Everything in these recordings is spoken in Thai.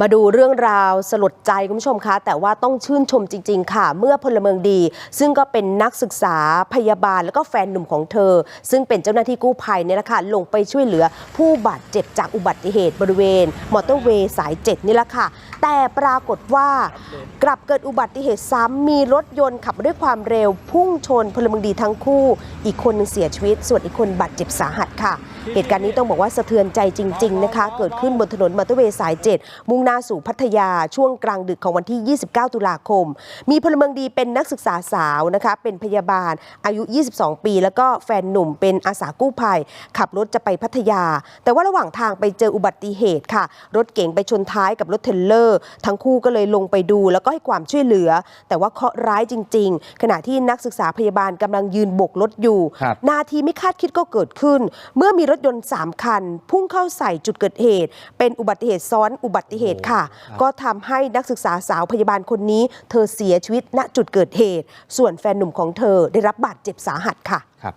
มาดูเรื่องราวสลดใจคุณผู้ชมคะ แต่ว่าต้องชื่นชมจริง ๆ ค่ะ เมื่อพลเมืองดี ซึ่งก็เป็นนักศึกษาพยาบาลแล้วก็แฟนหนุ่มของเธอ ซึ่งเป็นเจ้าหน้าที่กู้ภัยเนี่ยแหละค่ะลงไปช่วยเหลือผู้บาดเจ็บจากอุบัติเหตุบริเวณ มอเตอร์เวย์สาย7นี่แหละค่ะ แต่ปรากฏว่ากลับเกิดอุบัติเหตุซ้ำมีรถยนต์ขับด้วยความเร็ว พุ่งชนพลเมืองดีทั้งคู่ อีกคนนึงเสียชีวิต ส่วนอีกคนบาดเจ็บสาหัสค่ะ เหตุการณ์นี้ต้องบอกว่าสะเทือนใจจริง ๆ นะคะ เกิดขึ้นบนถนนมอเตอร์เวย์สาย 7 มุ่งหน้าสู่พัทยาช่วงกลางดึกของวันที่ 29 ตุลาคม มีพลเมืองดีเป็นนักศึกษาสาวนะคะ เป็นพยาบาลอายุ 22 ปี แล้วก็แฟนหนุ่มเป็นอาสากู้ภัย ขับรถจะไปพัทยา แต่ว่าระหว่างทางไปเจออุบัติเหตุค่ะ รถเก๋งไปชนท้ายกับรถเทรลเลอร์ ทั้งคู่ก็เลยลงไปดูแล้วก็ให้ความช่วยเหลือ แต่ว่าเคราะห์ร้ายจริง ๆ ขณะที่นักศึกษาพยาบาลกำลังยืนโบกรถอยู่ครับนาทีไม่คาดคิดก็เกิดขึ้น เมื่อมีรถยนต์ 3 คัน พุ่งเข้าใส่จุดเกิดเหตุ เป็นอุบัติเหตุซ้อนอุบัติเหตุค่ะ ก็ทำให้นักศึกษาสาวพยาบาลคนนี้ เธอเสียชีวิตณจุดเกิดเหตุ ส่วนแฟนหนุ่มของเธอได้รับบาดเจ็บสาหัสค่ะครับ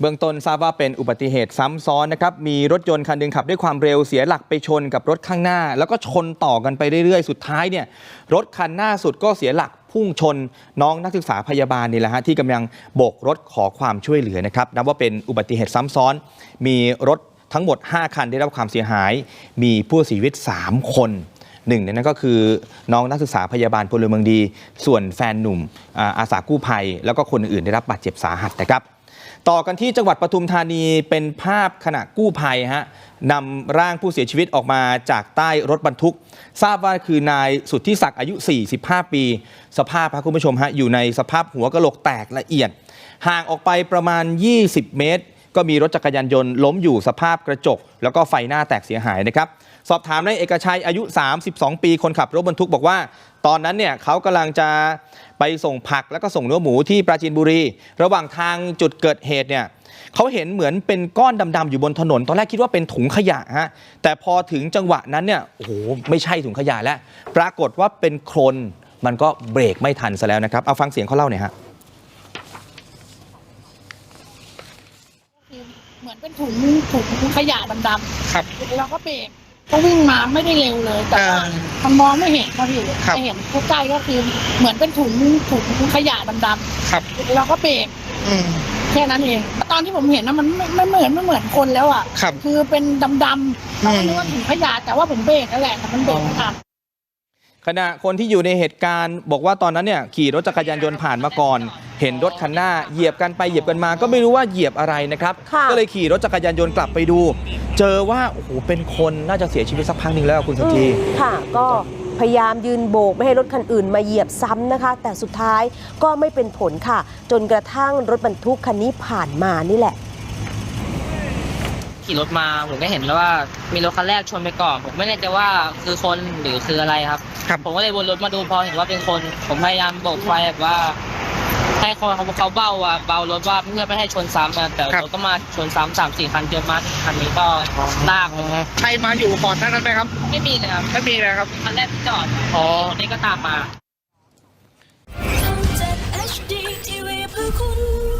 เบื้องต้นทราบว่าเป็นอุบัติเหตุซ้ำซ้อนนะครับ มีรถยนต์คันหนึ่งขับด้วยความเร็วเสียหลักไปชนกับรถข้างหน้า แล้วก็ชนต่อกันไปเรื่อยๆ สุดท้ายเนี่ยรถคันหน้าสุดก็เสียหลัก พุ่งชนน้องนักศึกษาพยาบาลนี่แหละฮะที่กำลังโบกรถขอความช่วยเหลือนะครับนับว่าเป็นอุบัติเหตุซ้ำซ้อน มีรถทั้งหมด 5 คันได้รับความเสียหาย มีผู้เสียชีวิต 3 คนหนึ่งในนั้นก็คือน้องนักศึกษาพยาบาลพลเมืองดี ส่วนแฟนหนุ่มอาสากู้ภัย แล้วก็คนอื่นได้รับบาดเจ็บสาหัสนะครับ ต่อกันที่จังหวัดปทุมธานีเป็นภาพขณะกู้ภัยฮะนำร่างผู้เสียชีวิตออกมาจากใต้รถบรรทุก ทราบว่าคือนายสุทธิศักดิ์อายุ 45 ปี สภาพครับคุณผู้ชมฮะอยู่ในสภาพหัวกะโหลกแตกละเอียด ห่างออกไปประมาณ 20 เมตร ก็มีรถจักรยานยนต์ล้มอยู่สภาพกระจก แล้วก็ไฟหน้าแตกเสียหายนะครับ สอบถามนายเอกชัยอายุ 32 ปีคนขับรถบรรทุกบอกว่า ตอนนั้นเนี่ยเขากำลังจะไปส่งผักแล้วก็ส่งเนื้อหมูที่ปราจีนบุรี ระหว่างทางจุดเกิดเหตุเนี่ยเขาเห็นเหมือนเป็นก้อนดำๆอยู่บนถนน ตอนแรกคิดว่าเป็นถุงขยะฮะแต่พอถึงจังหวะนั้นเนี่ยโอ้โหไม่ใช่ถุงขยะแล้ว ปรากฏว่าเป็นโคลนมันก็เบรกไม่ทันซะแล้วนะครับเอาฟังเสียงเขาเล่าหน่อยฮะ คือเหมือนเป็นถุงถุงขยะดำครับๆเราก็เบรกก็วิ่งมาไม่ได้เร็วเลย แต่ว่าอ่ามันมองไม่เห็นครับพี่ครับ ไม่เห็นใกล้ๆก็คือเหมือนเป็นถุงถุงขยะดำครับ ๆเราก็เบรกอืม แค่นั้นเอง ตอนที่ผมเห็นนะมันไม่ไม่เหมือนไม่เหมือนคนแล้วอะครับ คือเป็นดำๆเราก็นึกว่าถุงขยะแต่ว่าผมเบรกนั่นแหละแต่มันเบรกไม่ทัน ขณะคนที่อยู่ในเหตุการณ์ บอกว่าตอนนั้นเนี่ยขี่รถจักรยานยนต์ผ่านมาก่อน เห็นรถคันหน้าเหยียบกันไปเหยียบกันมาก็ไม่รู้ว่าเหยียบอะไรนะครับ ค่ะก็เลยขี่รถจักรยานยนต์กลับไปดู เจอว่าโอ้โหเป็นคนน่าจะเสียชีวิตสักพักหนึ่งแล้วคุณสุธีอืมค่ะ ก็พยายามยืนโบกไม่ให้รถคันอื่นมาเหยียบซ้ำนะคะ แต่สุดท้ายก็ไม่เป็นผลค่ะ จนกระทั่งรถบรรทุกคันนี้ผ่านมานี่แหละ ขี่รถมาผมก็เห็นแล้วว่ามีรถคันแรกชนไปก่อน ผมไม่แน่ใจว่าคือคนหรือคืออะไรครับ ครับ ผมก็เลยวนรถมาดูพอเห็นว่าเป็นคน ผมพยายามโบกไฟแบบว่า ให้คนเขาเขาเบ้าอะเบารถว่าเพื่อไม่ให้ชนซ้ำอะแต่ครับ รถก็มาชนซ้ำสามสี่คันเจอมาคันนี้ก็ลากใครมาอยู่ก่อนหน้านั้นไหมครับไม่มีเลยครับไม่มีนะครับ คันแรกที่จอดอ๋อคันนี้ก็ตามมา ทำจาก HD TV เพื่อคุณ